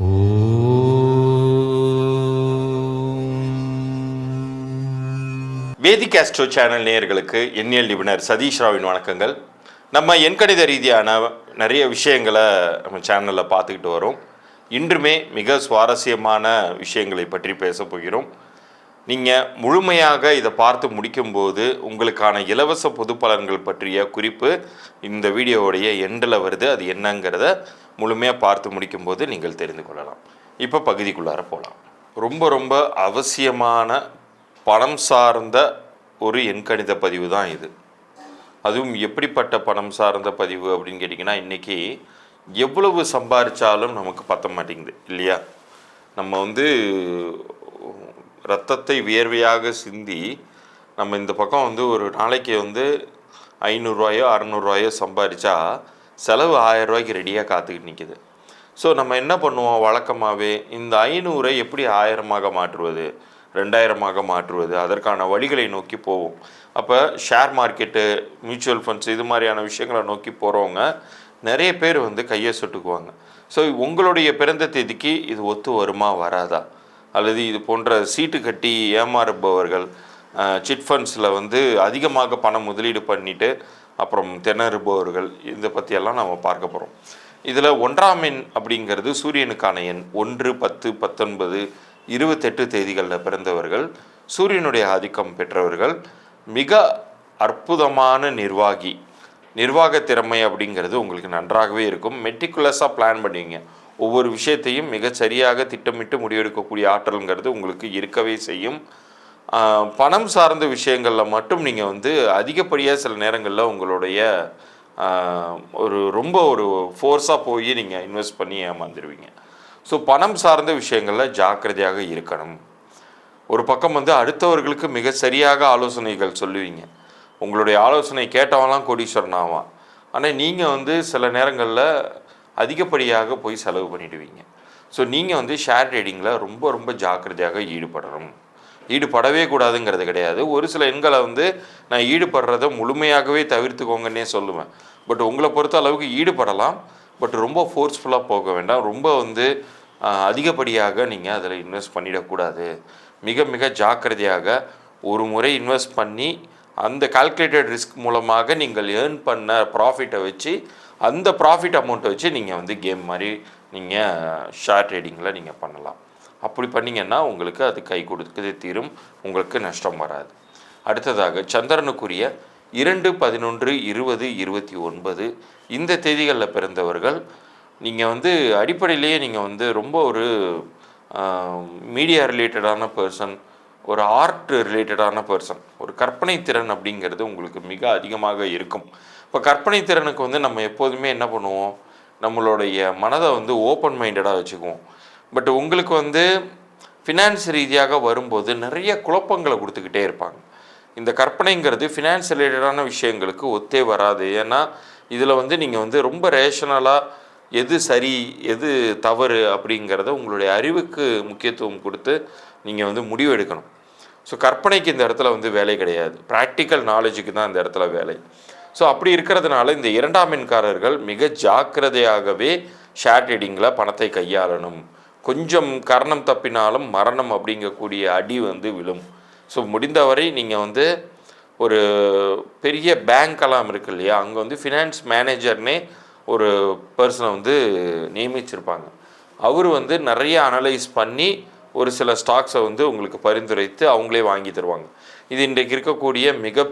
வேதிக் Castro channel நேயர்களுக்கு எண்ணியல் நிபுணர் சதீஷ் ராவின் வணக்கங்கள். நம்ம எண்கணித ரீதியான நிறைய விஷயங்களை நம்ம சேனலில் பார்த்துக்கிட்டு வரோம். இன்றுமே மிக சுவாரஸ்யமான விஷயங்களை பற்றி பேச போகிறோம். நீங்கள் முழுமையாக இதை பார்த்து முடிக்கும்போது உங்களுக்கான இலவச பொது பலன்கள் பற்றிய குறிப்பு இந்த வீடியோவுடைய எண்டில் வருது. அது என்னங்கிறத முழுமையாக பார்த்து முடிக்கும்போது நீங்கள் தெரிந்து கொள்ளலாம். இப்போ பகுதிக்குள்ளார போகலாம் ரொம்ப ரொம்ப அவசியமான பணம் சார்ந்த ஒரு எண்கணித பதிவு தான் இது. அதுவும் எப்படிப்பட்ட பணம் சார்ந்த பதிவு அப்படின்னு கேட்டிங்கன்னா இன்றைக்கி எவ்வளவு சம்பாரித்தாலும் நமக்கு பத்த மாட்டேங்குது இல்லையா? நம்ம வந்து ரத்தத்தை வியர்வையாக சிந்தி நம்ம இந்த பக்கம் வந்து ஒரு நாளைக்கு வந்து ஐநூறுரூவாயோ அறநூறுவாயோ சம்பாரித்தா செலவு ஆயிரம் ரூபாய்க்கு ரெடியாக காத்துக்கிட்டு நிற்கிது ஸோ நம்ம என்ன பண்ணுவோம்? வழக்கமாகவே இந்த ஐநூறை எப்படி ஆயிரமாக மாற்றுவது? ரெண்டாயிரமாக மாற்றுவது? அதற்கான வழிகளை நோக்கி போவோம். அப்போ ஷேர் மார்க்கெட்டு மியூச்சுவல் ஃபண்ட்ஸ் இது மாதிரியான விஷயங்களை நோக்கி போகிறவங்க நிறைய பேர் வந்து கையை சுட்டுக்குவாங்க. ஸோ உங்களுடைய பிறந்த தேதிக்கு இது ஒத்து வருமா? வராதா? அல்லது இது போன்ற சீட்டு கட்டி ஏமாறுபவர்கள் சிட் ஃபண்ட்ஸில் வந்து அதிகமாக பணம் முதலீடு பண்ணிவிட்டு அப்புறம் திணறுபவர்கள் இதை பற்றியெல்லாம் நம்ம பார்க்க போகிறோம் இதில் ஒன்றாம் எண் அப்படிங்கிறது சூரியனுக்கான எண். ஒன்று பத்து பத்தொன்பது இருபத்தெட்டு தேதிகளில் பிறந்தவர்கள் சூரியனுடைய ஆதிக்கம் பெற்றவர்கள் மிக அற்புதமான நிர்வாகி. நிர்வாக திறமை அப்படிங்கிறது உங்களுக்கு நன்றாகவே இருக்கும். மெட்டிகுலஸாக பிளான் பண்ணுவீங்க ஒவ்வொரு விஷயத்தையும் மிகச்சரியாக திட்டமிட்டு முடிவெடுக்கக்கூடிய ஆற்றல்ங்கிறது உங்களுக்கு இருக்கவே செய்யும். பணம் சார்ந்த விஷயங்களில் மட்டும் நீங்கள் வந்து அதிகப்படியாக சில நேரங்களில் உங்களுடைய ஒரு ரொம்ப ஒரு ஃபோர்ஸாக போய் நீங்கள் இன்வெஸ்ட் பண்ணி ஏமாந்துருவீங்க. ஸோ பணம் சார்ந்த விஷயங்களில் ஜாக்கிரதையாக இருக்கணும். ஒரு பக்கம் வந்து அடுத்தவர்களுக்கு மிக சரியாக ஆலோசனைகள் சொல்லுவீங்க. உங்களுடைய ஆலோசனை கேட்டவன்லாம் கோடீஸ்வரன் ஆவான். ஆனால் நீங்கள் வந்து சில நேரங்களில் அதிகப்படியாக போய் செலவு பண்ணிடுவீங்க. ஸோ நீங்கள் வந்து ஷேர் ட்ரேடிங்கில் ரொம்ப ரொம்ப ஜாக்கிரதையாக ஈடுபடணும். ஈடுபடவே கூடாதுங்கிறது கிடையாது. ஒரு சில எண்களை வந்து நான் ஈடுபடுறதை முழுமையாகவே தவிர்த்துக்கோங்கன்னே சொல்லுவேன். பட் உங்களை பொறுத்த அளவுக்கு ஈடுபடலாம். பட் ரொம்ப ஃபோர்ஸ்ஃபுல்லாக போக வேண்டாம். ரொம்ப வந்து அதிகப்படியாக நீங்கள் அதில் இன்வெஸ்ட் பண்ணிடக்கூடாது. மிக மிக ஜாக்கிரதையாக ஒரு முறை இன்வெஸ்ட் பண்ணி அந்த கால்குலேட்டட் ரிஸ்க் மூலமாக நீங்கள் ஏர்ன் பண்ண ப்ராஃபிட்டை வச்சு அந்த ப்ராஃபிட் அமௌண்ட்டை வச்சு நீங்கள் வந்து கேம் மாதிரி நீங்கள் ஷேர் ட்ரேடிங்கில் நீங்கள் பண்ணலாம். அப்படி பண்ணிங்கன்னா உங்களுக்கு அது கை கொடுக்குது தீரும் உங்களுக்கு நஷ்டம் வராது. அடுத்ததாக சந்திரனுக்குரிய இரண்டு பதினொன்று இருபது இருபத்தி ஒன்பது இந்த தேதிகளில் பிறந்தவர்கள் நீங்கள் வந்து அடிப்படையிலேயே நீங்கள் வந்து ரொம்ப ஒரு மீடியா ரிலேட்டடான பர்சன் ஒரு ஆர்ட் ரிலேட்டடான பர்சன் ஒரு கற்பனை திறன் அப்படிங்கிறது உங்களுக்கு மிக அதிகமாக இருக்கும். இப்போ கற்பனை திறனுக்கு வந்து நம்ம எப்போதுமே என்ன பண்ணுவோம்? நம்மளுடைய மனதை வந்து ஓப்பன் மைண்டடாக வச்சுக்குவோம். பட் உங்களுக்கு வந்து ஃபினான்ஸ் ரீதியாக வரும்போது நிறைய குழப்பங்களை கொடுத்துக்கிட்டே இருப்பாங்க. இந்த கற்பனைங்கிறது ஃபினான்ஸ் ரிலேட்டடான விஷயங்களுக்கு ஒத்தே வராது. ஏன்னா இதில் வந்து நீங்கள் வந்து ரொம்ப ரேஷனலாக எது சரி எது தவறு அப்படிங்கிறத உங்களுடைய அறிவுக்கு முக்கியத்துவம் கொடுத்து நீங்கள் வந்து முடிவு எடுக்கணும். ஸோ கற்பனைக்கு இந்த இடத்துல வந்து வேலை கிடையாது. ப்ராக்டிக்கல் நாலேஜுக்கு தான் இந்த இடத்துல வேலை. ஸோ அப்படி இருக்கிறதுனால இந்த இரண்டாம் எண்காரர்கள் மிக ஜாக்கிரதையாகவே ஷேர் ட்ரேடிங்கில் பணத்தை கையாளணும். கொஞ்சம் கரணம் தப்பினாலும் மரணம் அப்படிங்கக்கூடிய அடி வந்து விழும். ஸோ முடிந்தவரை நீங்கள் வந்து ஒரு பெரிய பேங்க்கெல்லாம் இருக்கு இல்லையா? அங்கே வந்து ஃபினான்ஸ் மேனேஜர்னே ஒரு பர்சனை வந்து நியமிச்சிருப்பாங்க. அவர் வந்து நிறைய அனலைஸ் பண்ணி ஒரு சில ஸ்டாக்ஸை வந்து உங்களுக்கு பரிந்துரைத்து அவங்களே வாங்கி தருவாங்க. இது இன்றைக்கு இருக்கக்கூடிய மிக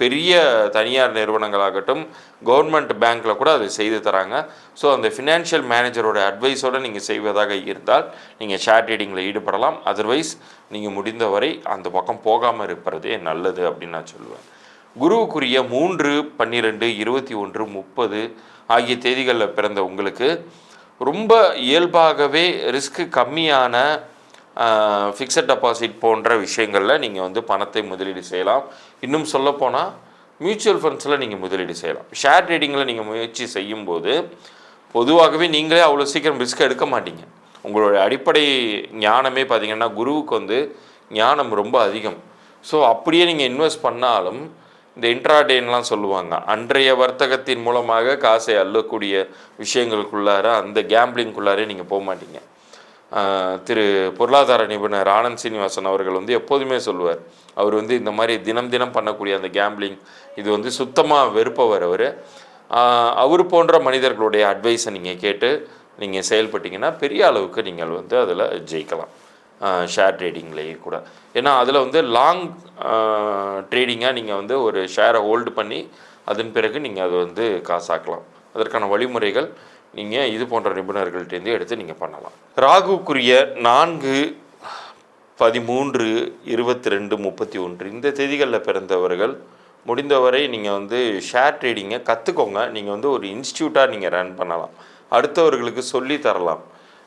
பெரிய தனியார் நிறுவனங்களாகட்டும் கவர்மெண்ட் பேங்க்கில் கூட அதை செய்து தராங்க. ஸோ அந்த ஃபினான்ஷியல் மேனேஜரோட அட்வைஸோடு நீங்கள் செய்வதாக இருந்தால் நீங்கள் ஷேர் ட்ரேடிங்கில் ஈடுபடலாம். அதர்வைஸ் நீங்கள் முடிந்தவரை அந்த பக்கம் போகாமல் இருப்பதே நல்லது அப்படின்னு நான் சொல்லுவேன். குருவுக்குரிய மூன்று பன்னிரெண்டு இருபத்தி ஒன்று முப்பது ஆகிய தேதிகளில் பிறந்த உங்களுக்கு ரொம்ப இயல்பாகவே ரிஸ்க்கு கம்மியான ஃபிக்ஸட் டெபாசிட் போன்ற விஷயங்களில் நீங்கள் வந்து பணத்தை முதலீடு செய்யலாம். இன்னும் சொல்லப்போனால் மியூச்சுவல் ஃபண்ட்ஸில் நீங்கள் முதலீடு செய்யலாம். ஷேர் ட்ரேடிங்கில் நீங்கள் முயற்சி செய்யும்போது பொதுவாகவே நீங்களே அவ்வளோ சீக்கிரம் ரிஸ்க் எடுக்க மாட்டீங்க. உங்களுடைய அடிப்படை ஞானமே பார்த்தீங்கன்னா குருவுக்கு வந்து ஞானம் ரொம்ப அதிகம். ஸோ அப்படியே நீங்கள் இன்வெஸ்ட் பண்ணாலும் இந்த இன்ட்ராடேன்லாம் சொல்லுவாங்க. அன்றைய வர்த்தகத்தின் மூலமாக காசை அள்ளக்கூடிய விஷயங்களுக்குள்ளார அந்த கேம்பிளிங்குள்ளாரே நீங்கள் போக மாட்டீங்க. திரு பொருளாதார நிபுணர் ஆனந்த் சீனிவாசன் அவர்கள் வந்து எப்போதுமே சொல்லுவார். அவர் வந்து இந்த மாதிரி தினம் தினம் பண்ணக்கூடிய அந்த கேம்பிளிங் இது வந்து சுத்தமாக வெறுப்பவர் அவர். அவர் போன்ற மனிதர்களுடைய அட்வைஸை நீங்கள் கேட்டு நீங்கள் செயல்பட்டீங்கன்னா பெரிய அளவுக்கு நீங்கள் வந்து அதில் ஜெயிக்கலாம். ஷேர் ட்ரேடிங்லேயே கூட. ஏன்னா அதில் வந்து லாங் ட்ரேடிங்காக நீங்கள் வந்து ஒரு ஷேரை ஹோல்டு பண்ணி அதன் பிறகு நீங்கள் அதை வந்து காசாக்கலாம். அதற்கான வழிமுறைகள் நீங்கள் இது போன்ற நிபுணர்கள்ட்டேருந்து எடுத்து நீங்கள் பண்ணலாம். ராகுக்குரிய நான்கு பதிமூன்று இருபத்தி ரெண்டு முப்பத்தி ஒன்று இந்த தேதிகளில் பிறந்தவர்கள் முடிந்தவரை நீங்கள் வந்து ஷேர் ட்ரேடிங்கை கற்றுக்கோங்க நீங்கள் வந்து ஒரு இன்ஸ்டியூட்டாக நீங்கள் ரன் பண்ணலாம். அடுத்தவர்களுக்கு சொல்லி தரலாம்.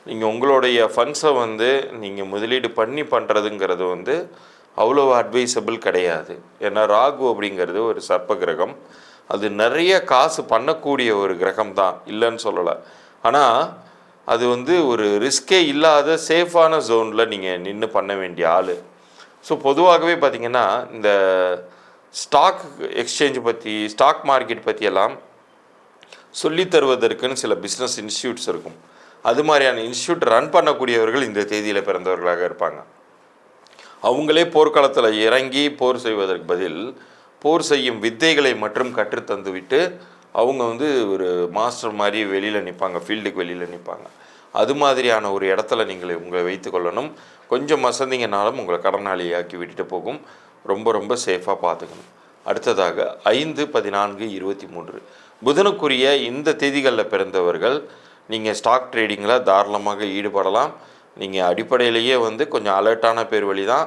நீங்கள் உங்களுடைய ஃபண்ட்ஸை வந்து நீங்கள் முதலீடு பண்ணி பண்ணுறதுங்கிறது வந்து அவ்வளோ அட்வைசபிள் கிடையாது. ஏன்னா ராகு அப்படிங்கிறது ஒரு சர்ப்ப கிரகம். அது நிறைய காசு பண்ணக்கூடிய ஒரு கிரகம் தான் இல்லைன்னு சொல்லலை. ஆனால் அது வந்து ஒரு ரிஸ்கே இல்லாத சேஃபான ஜோனில் நீங்கள் நின்று பண்ண வேண்டிய ஆள். ஸோ பொதுவாகவே பார்த்திங்கன்னா இந்த ஸ்டாக் எக்ஸ்சேஞ்ச் பற்றி ஸ்டாக் மார்க்கெட் பற்றியெல்லாம் சொல்லித் தருவதற்குன்னு சில பிஸ்னஸ் இன்ஸ்டியூட்ஸ் இருக்கும். அது மாதிரியான இன்ஸ்டியூட் ரன் பண்ணக்கூடியவர்கள் இந்த தேதியில் பிறந்தவர்களாக இருப்பாங்க. அவங்களே போர்க்களத்தில் இறங்கி போர் செய்வதற்கு பதில் போர் செய்யும் வித்தைகளை மட்டும் கற்றுத்தந்துவிட்டு அவங்க வந்து ஒரு மாஸ்டர் மாதிரி வெளியில் நிற்பாங்க ஃபீல்டுக்கு வெளியில் நிற்பாங்க அது மாதிரியான ஒரு இடத்துல நீங்கள் உங்களை வைத்து கொள்ளணும். கொஞ்சம் வசந்திங்கனாலும் உங்களை கடனாளியாக்கி விட்டுட்டு போகும். ரொம்ப ரொம்ப சேஃபாக பார்த்துக்கணும். அடுத்ததாக ஐந்து பதினான்கு இருபத்தி மூன்று. புதனுக்குரிய இந்த தேதிகளில் பிறந்தவர்கள் நீங்கள் ஸ்டாக் ட்ரேடிங்கில் தாராளமாக ஈடுபடலாம். நீங்கள் அடிப்படையிலேயே வந்து கொஞ்சம் அலர்ட்டான பேர் வழி தான்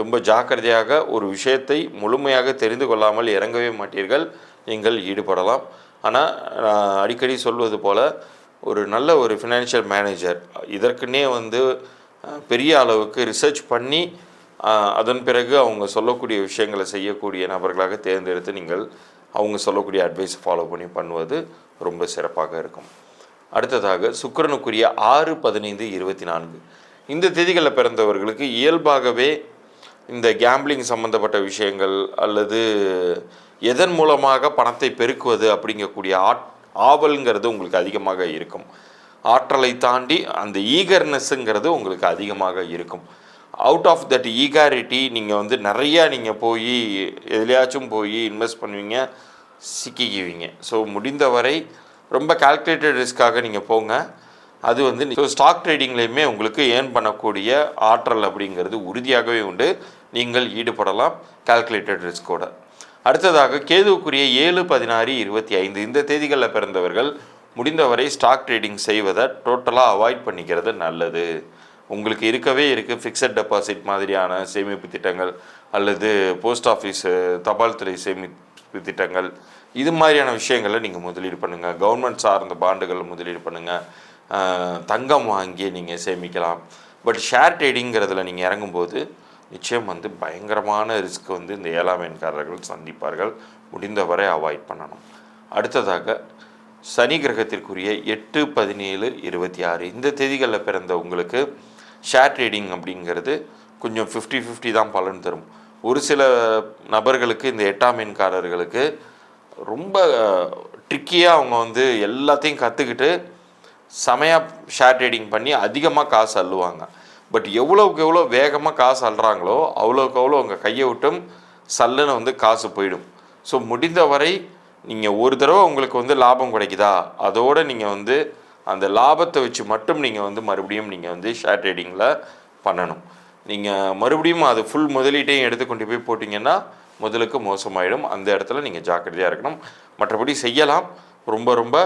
ரொம்ப ஜாக்கிரதையாக ஒரு விஷயத்தை முழுமையாக தெரிந்து கொள்ளாமல் இறங்கவே மாட்டீர்கள். நீங்கள் ஈடுபடலாம். ஆனால் நான் அடிக்கடி சொல்வது போல் ஒரு நல்ல ஒரு ஃபினான்ஷியல் மேனேஜர் இதற்குன்னே வந்து பெரிய அளவுக்கு ரிசர்ச் பண்ணி அதன் பிறகு அவங்க சொல்லக்கூடிய விஷயங்களை செய்யக்கூடிய நபர்களாக தேர்ந்தெடுத்து நீங்கள் அவங்க சொல்லக்கூடிய அட்வைஸ் ஃபாலோ பண்ணி பண்ணுவது ரொம்ப சிறப்பாக இருக்கும். அடுத்ததாக சுக்கரனுக்குரிய ஆறு பதினைந்து இருபத்தி நான்கு. இந்த தேதிகளில் பிறந்தவர்களுக்கு இயல்பாகவே இந்த கேம்பிளிங் சம்மந்தப்பட்ட விஷயங்கள் அல்லது எதன் மூலமாக பணத்தை பெருக்குவது அப்படிங்கக்கூடிய ஆட் ஆவல்ங்கிறது உங்களுக்கு அதிகமாக இருக்கும். ஆற்றலை தாண்டி அந்த ஈகர்னஸ்ஸுங்கிறது உங்களுக்கு அதிகமாக இருக்கும். அவுட் ஆஃப் தட் ஈகாரிட்டி நீங்கள் வந்து நிறையா நீங்கள் போய் எதுலையாச்சும் போய் இன்வெஸ்ட் பண்ணுவீங்க சிக்கிக்குவீங்க. ஸோ முடிந்தவரை ரொம்ப கால்குலேட்டட் ரிஸ்க்காக நீங்கள் போங்க. அது வந்து ஸோ ஸ்டாக் ட்ரேடிங்லேயுமே உங்களுக்கு ஏர்ன் பண்ணக்கூடிய ஆற்றல் அப்படிங்கிறது உறுதியாகவே உண்டு. நீங்கள் ஈடுபடலாம் கால்குலேட்டட் ரிஸ்கோட அடுத்ததாக கேதுவுக்குரிய ஏழு பதினாறு இருபத்தி ஐந்து இந்த தேதிகளில் பிறந்தவர்கள் முடிந்தவரை ஸ்டாக் ட்ரேடிங் செய்வதை டோட்டலாக அவாய்ட் பண்ணிக்கிறது நல்லது. உங்களுக்கு இருக்கவே இருக்குது ஃபிக்ஸட் டெபாசிட் மாதிரியான சேமிப்பு திட்டங்கள் அல்லது போஸ்ட் ஆஃபீஸு தபால் துறை சேமிப்பு திட்டங்கள். இது மாதிரியான விஷயங்களை நீங்கள் முதலீடு பண்ணுங்கள் கவர்மெண்ட் சார்ந்த பாண்டுகள் முதலீடு பண்ணுங்கள் தங்கம் வாங்கி நீங்கள் சேமிக்கலாம். பட் ஷேர் ட்ரேடிங்கிறதுல நீங்கள் இறங்கும்போது நிச்சயம் வந்து பயங்கரமான ரிஸ்க் வந்து இந்த ஏழாம் எண்காரர்கள் சந்திப்பார்கள். முடிந்தவரை அவாய்ட் பண்ணணும். அடுத்ததாக சனி கிரகத்திற்குரிய எட்டு பதினேழு இருபத்தி ஆறு இந்த தேதிகளில் பிறந்த உங்களுக்கு ஷேர் ட்ரேடிங் அப்படிங்கிறது கொஞ்சம் ஃபிஃப்டி ஃபிஃப்டி தான் பலன் தரும். ஒரு சில நபர்களுக்கு இந்த எட்டாம் எண்காரர்களுக்கு ரொம்ப ட்ரிக்கியாக அவங்க வந்து எல்லாத்தையும் கற்றுக்கிட்டு செமையாக ஷேர் ட்ரேடிங் பண்ணி அதிகமாக காசு அள்ளுவாங்க. பட் எவ்வளோக்கு எவ்வளோ வேகமாக காசு அள்ளுறாங்களோ அவ்வளோக்கு அவ்வளோ உங்கள் கையை விட்டும் சல்லுன்னு வந்து காசு போயிடும். ஸோ முடிந்தவரை நீங்கள் ஒரு தடவை உங்களுக்கு வந்து லாபம் கிடைக்குதா? அதோடு நீங்கள் வந்து அந்த லாபத்தை வச்சு மட்டும் நீங்கள் வந்து மறுபடியும் நீங்கள் வந்து ஷேர் ட்ரேடிங்கில் பண்ணணும். நீங்கள் மறுபடியும் அது ஃபுல் முதலீட்டையும் எடுத்து கொண்டு போய் போட்டிங்கன்னா முதலுக்கு மோசமாயிடும். அந்த இடத்துல நீங்கள் ஜாக்கிரதையாக இருக்கணும். மற்றபடி செய்யலாம். ரொம்ப ரொம்ப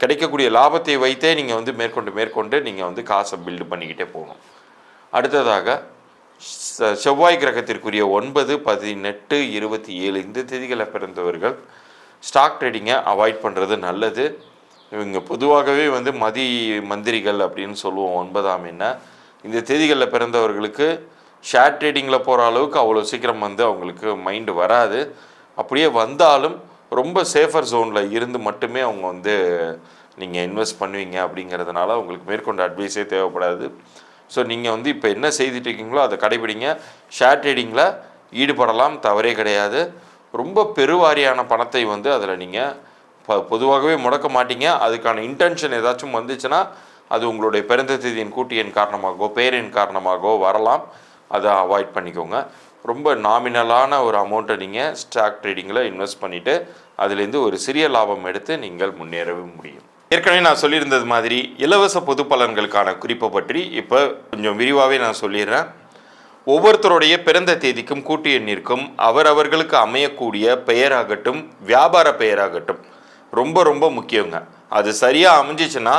கிடைக்கக்கூடிய லாபத்தை வைத்தே நீங்கள் வந்து மேற்கொண்டு மேற்கொண்டு நீங்கள் வந்து காசை பில்டு பண்ணிக்கிட்டே போகணும். அடுத்ததாக செவ்வாய் கிரகத்திற்குரிய ஒன்பது பதினெட்டு இருபத்தி ஏழு இந்த தேதிகளில் பிறந்தவர்கள் ஸ்டாக் ட்ரேடிங்கை அவாய்ட் பண்ணுறது நல்லது. இவங்க பொதுவாகவே வந்து மதி மந்திரிகள் அப்படின்னு சொல்லுவோம் ஒன்பதாம் என்ன இந்த தேதிகளில் பிறந்தவர்களுக்கு ஷேர் ட்ரேடிங்கில் போகிற அளவுக்கு அவ்வளோ சீக்கிரம் வந்து அவங்களுக்கு மைண்டு வராது. அப்படியே வந்தாலும் ரொம்ப சேஃபர் ஜோனில் இருந்து மட்டுமே அவங்க வந்து நீங்கள் இன்வெஸ்ட் பண்ணுவீங்க அப்படிங்கிறதுனால உங்களுக்கு மேற்கொண்ட அட்வைஸே தேவைப்படாது. ஸோ நீங்கள் வந்து இப்போ என்ன செய்துட்டு இருக்கீங்களோ அதை கடைபிடிங்க. ஷேர் ட்ரேடிங்கில் ஈடுபடலாம் தவறே கிடையாது. ரொம்ப பெருவாரியான பணத்தை வந்து அதில் நீங்கள் ப பொதுவாகவே முடக்க மாட்டீங்க. அதுக்கான இன்டென்ஷன் ஏதாச்சும் வந்துச்சுன்னா அது உங்களுடைய பிறந்த தேதியின் கூட்டியின் காரணமாகவோ பேரின் காரணமாகவோ வரலாம். அதை அவாய்ட் பண்ணிக்கோங்க. ரொம்ப நாமினலான ஒரு அமௌண்ட்டை நீங்கள் ஸ்டாக் ட்ரேடிங்கில் இன்வெஸ்ட் பண்ணிவிட்டு அதுலேருந்து ஒரு சிறிய லாபம் எடுத்து நீங்கள் முன்னேறவே முடியும். ஏற்கனவே நான் சொல்லியிருந்தது மாதிரி இலவச பொது பலன்களுக்கான குறிப்பை பற்றி இப்போ கொஞ்சம் விரிவாகவே நான் சொல்லிடுறேன். ஒவ்வொருத்தருடைய பிறந்த தேதிக்கும் கூட்டு எண்ணிற்கும் அவரவர்களுக்கு அமையக்கூடிய பெயராகட்டும் வியாபார பெயராகட்டும் ரொம்ப ரொம்ப முக்கியங்க. அது சரியாக அமைஞ்சிச்சுன்னா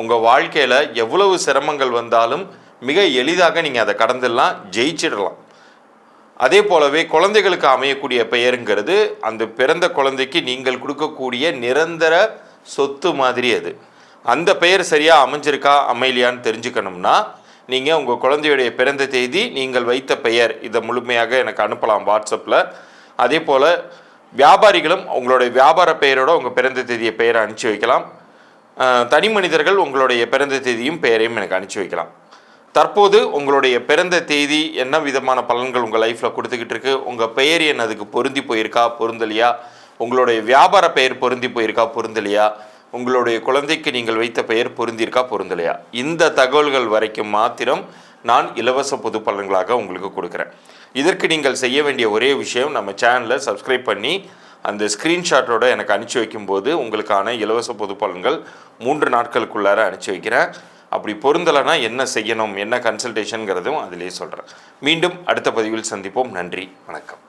உங்கள் வாழ்க்கையில் எவ்வளவு சிரமங்கள் வந்தாலும் மிக எளிதாக நீங்கள் அதை கடந்துடலாம் ஜெயிச்சிடலாம். அதே போலவே குழந்தைகளுக்கு அமையக்கூடிய பெயருங்கிறது அந்த பிறந்த குழந்தைக்கு நீங்கள் கொடுக்கக்கூடிய நிரந்தர சொத்து மாதிரி அது. அந்த பெயர் சரியாக அமைஞ்சிருக்கா அமையலையான்னு தெரிஞ்சுக்கணும்னா நீங்கள் உங்கள் குழந்தையுடைய பிறந்த தேதி நீங்கள் வைத்த பெயர் இதை முழுமையாக எனக்கு அனுப்பலாம் வாட்ஸ்அப்பில் அதே போல் வியாபாரிகளும் உங்களுடைய வியாபார பெயரோட உங்கள் பிறந்த தேதியை பெயரை அனுப்பிச்சி வைக்கலாம். தனி மனிதர்கள் உங்களுடைய பிறந்த தேதியும் பெயரையும் எனக்கு அனுப்பிச்சி வைக்கலாம். தற்போது உங்களுடைய பிறந்த தேதி என்ன விதமான பலன்கள் உங்கள் லைஃப்பில் கொடுத்துக்கிட்டு இருக்கு? உங்கள் பெயர் என் அதுக்கு பொருந்தி போயிருக்கா? பொருந்தலையா? உங்களுடைய வியாபார பெயர் பொருந்தி போயிருக்கா? பொருந்தலையா? உங்களுடைய குழந்தைக்கு நீங்கள் வைத்த பெயர் பொருந்திருக்கா பொருந்தலையா? இந்த தகவல்கள் வரைக்கும் மாத்திரம் நான் இலவச பொது பலன்களாக உங்களுக்கு கொடுக்குறேன். இதற்கு நீங்கள் செய்ய வேண்டிய ஒரே விஷயம் நம்ம சேனலை சப்ஸ்கிரைப் பண்ணி அந்த ஸ்க்ரீன்ஷாட்டோட எனக்கு அனுப்பிச்சி வைக்கும்போது உங்களுக்கான இலவச பொது பலன்கள் மூன்று நாட்களுக்குள்ளார அனுப்பிச்சி வைக்கிறேன். அப்படி பொருந்தலைன்னா என்ன செய்யணும் என்ன கன்சல்டேஷனுங்கிறதும் அதிலே சொல்கிறேன் மீண்டும் அடுத்த பதிவில் சந்திப்போம். நன்றி வணக்கம்.